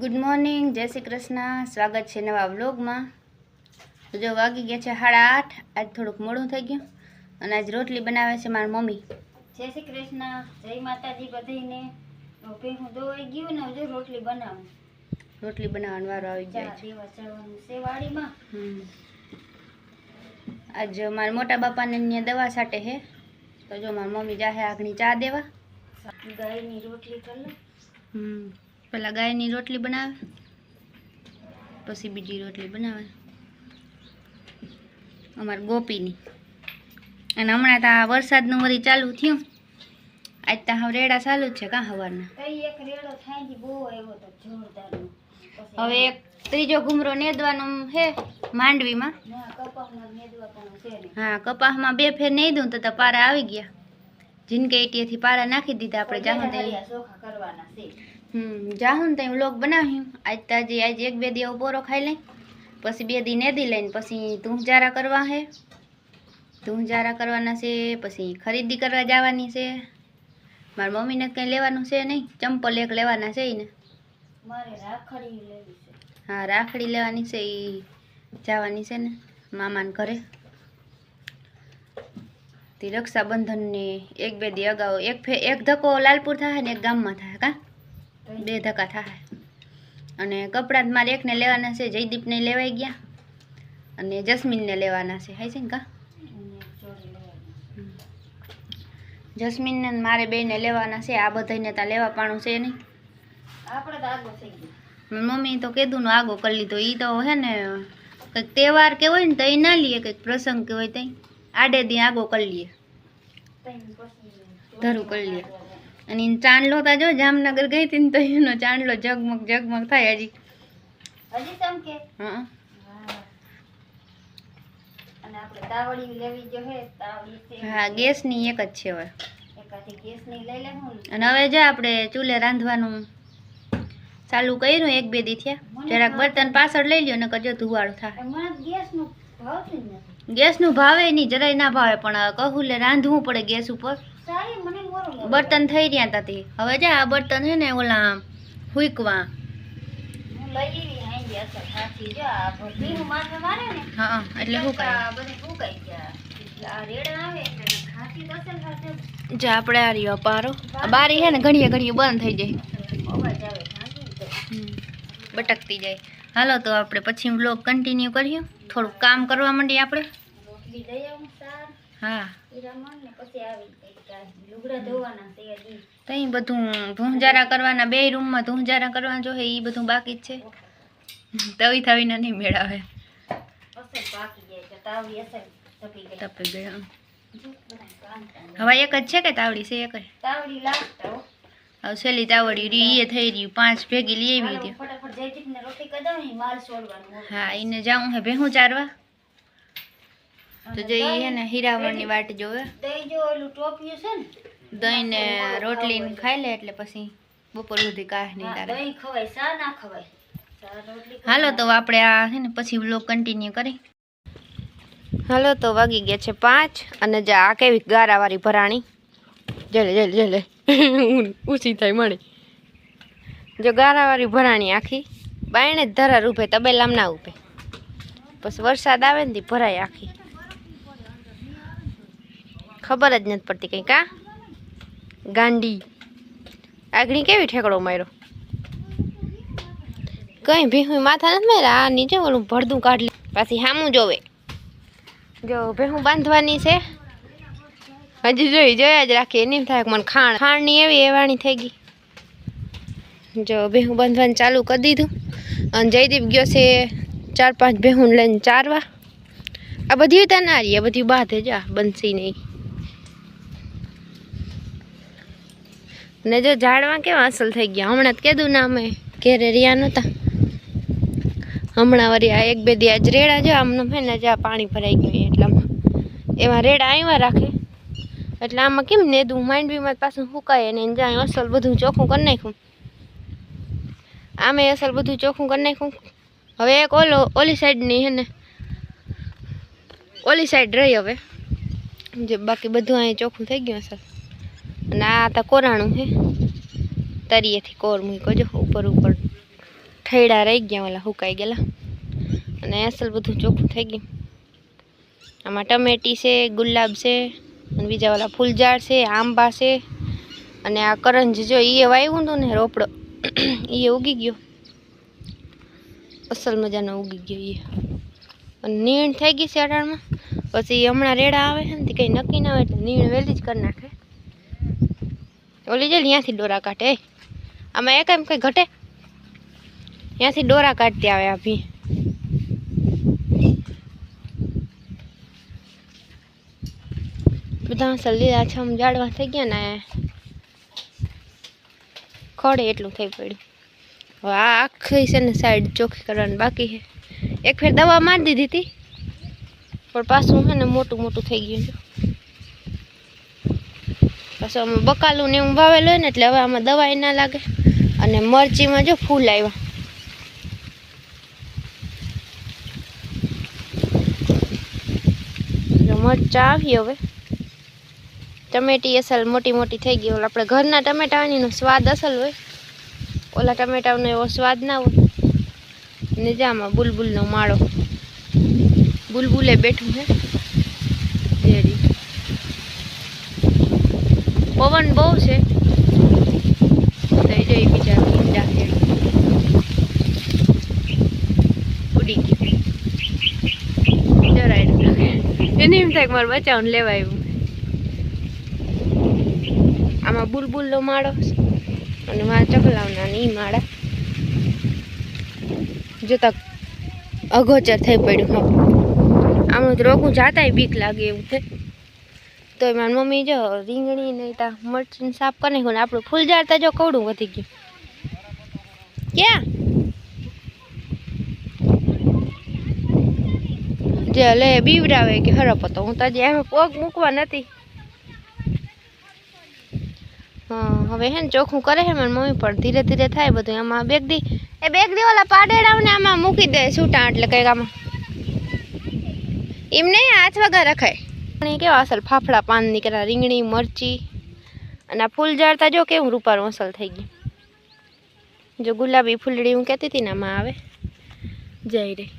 Good morning જય શ્રી કૃષ્ણ. સ્વાગત છે નવા વ્લોગમાં. તો જો વાગી ગયા છે સાડા આઠ આજ થોડુંક મોડું થઈ ગયું. અને આજ રોટલી બનાવે છે મારી મમ્મી. જય શ્રી કૃષ્ણ. જય માતાજી બધાને હું ધોવાઈ ગયું ને જો રોટલી બનાવું. રોટલી બનાવવાનો વારો આવી જાય છે. વાડીમાં. આજ મારા મોટા બાપાને દવા સાટે છે. તો જો મારી મમ્મી જાહે આગની ચા દેવા. ગાયની રોટલી કરી હમ. પેલા ગાયની રોટલી બનાવે પછી બીજી રોટલી બનાવે. અમારે ગોપીની. અને હમણાં તો આ વરસાદનું વળી ચાલુ થયું. આજ તો હવે રેડા ચાલુ જ છે કાં સવારના હવે એક ત્રીજો ઘૂમરો નેદવાનો છે માંડવીમાં. હા કપાસમાં બે ફેર નહીં દઉં તો તો પારા આવી ગયા. જીનકે એટીએથી પારા નાખી દીધા આપણે જાહું હમ જાહું ત્યાં વ્લોગ બનાવ્યું આજ તાજી આજે એક બે દિવસ પોરો ખાઈ લઈ. પછી બે દી નેદી લઈને પછી તુંજારા કરવા છે તુંજારા કરવાના છે પછી ખરીદી કરવા જવાની છે. મારી મમ્મીને કંઈ લેવાનું છે નહીં ચંપલ એક લેવાના છે એને મારે રાખડી હા રાખડી લેવાની છે એ જવાની છે ને મામાને ઘરે. તે રક્ષાબંધનની એક બે દી અગાઉ એક ફે એક ધક્કો લાલપુર થાય ને એક ગામમાં થાય કા? બે ધક્કા થાય અને કપડાં મારે એકને લેવાના છે જયદીપને લેવાઈ ગયા. અને જસ્મીનને લેવાના છે હાઈ છે ને કા? જસ્મીનને મારે બેને લેવાના છે આ બધાને ત્યાં લેવા પાણું છે નહીં. આપણે તો આગો થઈ ગયો. મમ્મી તો કીધું ને આગો કરી લીધો એ તો હે ને કંઈક તહેવાર કે હોય ને તો એ ના લઈએ કંઈક પ્રસંગ કે હોય ત્યાં આડે દી આગો કરી લઈએ ધરું કરી લઈએ અને એને ચાંદલો તા જો જામનગર ગઈ હતી ને તો એનો ચાંદલો જગમગ જગમગ થાય હજી. હજી ચમકે હા. અને આપણે તાવડી લેવી જો હે તાવડી હા ગેસની એક જ છે હવે. એકાથી ગેસની લઈ લેવું અને હવે જો આપણે ચૂલે રાંધવાનું ચાલુ કર્યું એક બે દી થયા. જરાક બર્તન પાછળ લઈ લ્યો ને કજો ધુવાળો થાય. ગેસનું ભાવે નહીં જરાય ના ભાવે પણ કહું લે રાંધવું પડે ગેસ ઉપર. બર્તન થઈ રહ્યા હતા તે. હવે જા આ બર્તન છે ને ઓલા હુકવા હા એટલે જા. આપણે આ રહ્યો પારો. આ બારી છે ને ઘડીએ ઘડીએ બંધ થઈ જાય. બટકતી જાય. હાલો તો આપણે પછી બ્લોગ કન્ટિન્યુ કરીએ. થોડુંક કામ કરવા માંડીએ આપણે. હા તઈ બધું ધૂંજારા કરવાના બે રૂમમાં ધૂંજારા કરવાના જો એ બધું બાકી જ છે તવી થવીને નહીં મેળાવે તપી ગયા હવે એક જ છે કે તાવડી છે એક જ હવે છેલ્લી તાવડી રહી એ થઈ રહ્યું પાંચ ભેગી લઈ આવી હતી હા એને જાઉં હે ભેહું ચારવા તો જે એ હે ને હીરાવણની વાટ જોવે. દહીં ને દહીં ને ખાઈ લે એટલે પછી બપોર સુધી કાંઈ નહીં તારે. હાલો તો આપણે આ છે ને પછી બ્લોગ કન્ટિન્યુ કરી. હાલો તો વાગી ગયા છે પાંચ અને જે આ કેવી ગારાવાળી ભરાણી. જલે જલે જલે. ઊંચી થાય મળે. જો ગારાવાળી ભરાણી આખી બાયણે જ ધરા રૂપે તબેલામ ના ઉપે. પછી વરસાદ આવે ને તે ભરાય આખી. ખબર જ નથી પડતી કંઈ કા ગાંડી. આગળી કેવી ઠેકડો માર્યો? કંઈ ભેહું માથા નથી માર્યા, આ નીચે ઓલું ભરદું કાઢ લે પાછી સામું જોવે. જો ભેહું બાંધવાની છે. હજી જોઈ જોયા જ રાખીએ એની થાય મને ખાણ, ખાણની એવી એવાણી થઈ ગઈ. જો ભેહું બાંધવાનું ચાલુ કરી દીધું. અને જયદીપ ગયો છે ચાર પાંચ ભેહું લઈને ચારવા. આ બધી ત્યાં ના રહી આ બધી બાંધે જા, બનશી નહીં. ને જો ઝાડવા કેવા અસલ થઈ ગયા? હમણાં જ કીધું ના અમે ઘેરે રહ્યા નહોતા હમણાં વરી આ એક બે દી આજ રેડા જો, આમનો હે ને જ્યાં પાણી ભરાઈ ગયું એટલામાં. એમાં રેડા આવ્યા રાખે. એટલે આમાં કેમ નેદું માંડવીમાં પાછું સુકાય ને જાય, અસલ બધું ચોખ્ખું કરી નાખ્યું આમે અસલ બધું ચોખ્ખું કરી નાખ્યું હવે એક ઓલો, ઓલી સાઈડની હે ને, ઓલી સાઈડ રહી હવે. જે બાકી બધું અહીં ચોખ્ખું થઈ ગયું અસલ. અને આ તો કોરાણું છે. તરીએથી કોર મૂકો જો, ઉપર ઉપર ઠૈડા રહી ગયા, ઓલા હુકાઈ ગયેલા. અને અસલ બધું ચોખ્ખું થઈ ગયું. આમાં ટમેટી છે, ગુલાબ છે, અને બીજા ઓલા ફૂલઝાડ છે, આંબા છે, અને આ કરંજ જો એ વાવ્યું હતું ને, રોપડો એ ઉગી ગયો. અસલ મજાનો ઉગી ગયો એ અને નીણ થઈ ગઈ છે અઢારમાં. પછી હમણાં રેડા આવે છે ને, તે કંઈ નક્કી ના હોય, એટલે નીણ વહેલી જ કરી નાખે. ઓલી જે ત્યાંથી દોરા કાઢે, એ. આમાં એક એમ કંઈ ઘટે? ત્યાંથી દોરા કાઢતી આવે આપી બધા અસલ લીલા છમ જાડવા થઈ ગયા ને, ખડે એટલું થઈ પડ્યું. હવે આ આખી છે ને સાઈડ ચોખ્ખી કરવાની બાકી છે. એક ફેર દવા મારી દીધી હતી, પણ પાછું છે ને મોટું મોટું થઈ ગયું છે. પાછું અમે બકાલું ને એવું વાવેલું હોય ને એટલે હવે આમાં દવાઈ ના લાગે. અને મરચીમાં જો ફૂલ આવ્યા. મરચા આવી હવે. ટમેટી અસલ મોટી મોટી થઈ ગઈ. ઓલા આપણે ઘરના ટમેટાની સ્વાદ અસલ હોય. ઓલા ટમેટાનો એવો સ્વાદ ના હોય. ને જામાં બુલબુલનો માળો. બુલબુલે બેઠું છે. પવન બહુ છે. થઈ જાય બીજા ઈંડા ઉડી ગયું જરાય એને એમ થાય મારે બચાવને લેવા આવ્યું આમાં બુલબુલનો માળો અને મારા ચકલાવના ની માળા. જોતા અગોચર થઈ પડ્યું આમાં રોગું જાતાય બીક લાગે એવું છે તો મારી મમ્મી જો રીંગણી ને ત્યાં મરચીને સાફ કરી નાખ્યું ને આપણું ફૂલ ઝાડતા જો કવડું વધી ગયું. ક્યાં? જે લે બીવડાવે કે હરપ હતો હું તો હજી એમ પગ મૂકવા નથી. હવે હે ને ચોખ્ખું કરે છે મારી મમ્મી પણ ધીરે ધીરે થાય બધું. એમાં બેગ દી, એ બેગ દી ઓલા પાડેડાને આમાં મૂકી દે છૂટા એટલે કંઈક આમાં. એમ નહીં, હાથ વગર રખાય. પણ એ કેવા અસલ? ફાફડા પાન નીકળ્યા રીંગણી, મરચી? અને આ ફૂલ ઝાડતા જો કેવું રૂપારું અસલ થઈ ગયું? જો ગુલાબી ફૂલડી હું કહેતી હતી ને આમાં આવે. જઈ રહી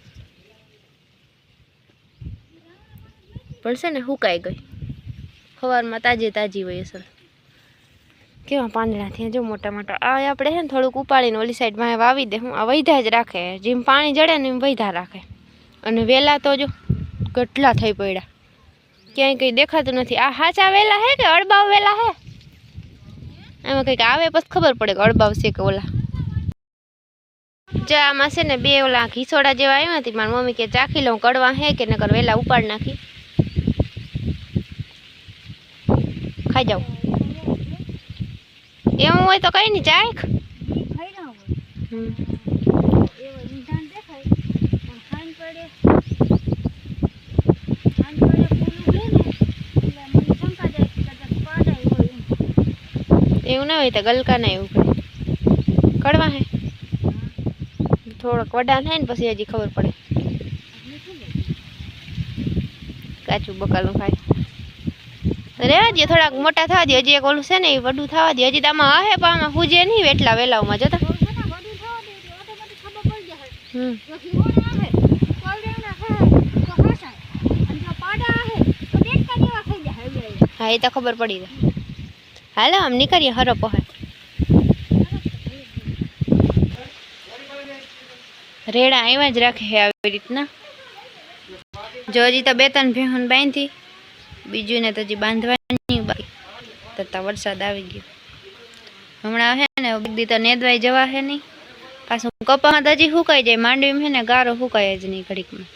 પણ છે ને હુકાઈ ગઈ. સવારમાં તાજી તાજી હોય અસલ. કેવા પાંદડા થયા જો મોટા મોટા. આ આપણે છે ને થોડુંક ઉપાડીને ઓલી સાઈડમાં વાવી દે. હું આ વૈધા જ રાખે. જેમ પાણી જડે ને એમ વૈધા રાખે. અને વેલા તો જો ગટલા થઈ પડ્યા. ક્યાંય કંઈ દેખાતું નથી. આ હાચા વેલા હે કે અડબાવ વેલા હે? એમાં કંઈક આવે પછી ખબર પડે કે અડબાવ છે કે ઓલા. જા આમાં છે ને બે ઓલા ઘીસોડા જેવા આવ્યા હતી મારી મમ્મી કે ચાખી લઉં કડવા હે કે નકર વેલા ઉપાડ નાખી. ખાઈ જાઉં એવું હોય તો કઈ નહીં ચાખ હમ. એવું ના હોય તો ગલકા ના એવું પડે. કડવા હે? થોડોક વડા થાય ને પછી હજી ખબર પડે. કાચું બકાલું ખાય. રેવા દે થોડાક મોટા થવા દે હજી એક ઓલું છે ને એ વડું થવા દે હજી તો આમાં હે પણ આમાં હુજે નહીં એટલા વેલાઓમાં. જતા હમ. હા એ તો ખબર પડી જાય. હાલો, આમ નીકળીએ, હરો પહોંચે રેડા એવા જ રાખે છે આવી રીતના. જો હજી તો બે ત્રણ ભેહું બાંધી બીજું ને તો હજી બાંધવાની બાકી. તથા વરસાદ આવી ગયો. હમણાં હે ને બધી તો નેદવાઈ જવા હે નહીં. પાછું કપામાં તો હજી સુકાઈ જાય, માંડવીમાં હે ને ગારો સુકાય જ નહીં ઘડીકમાં.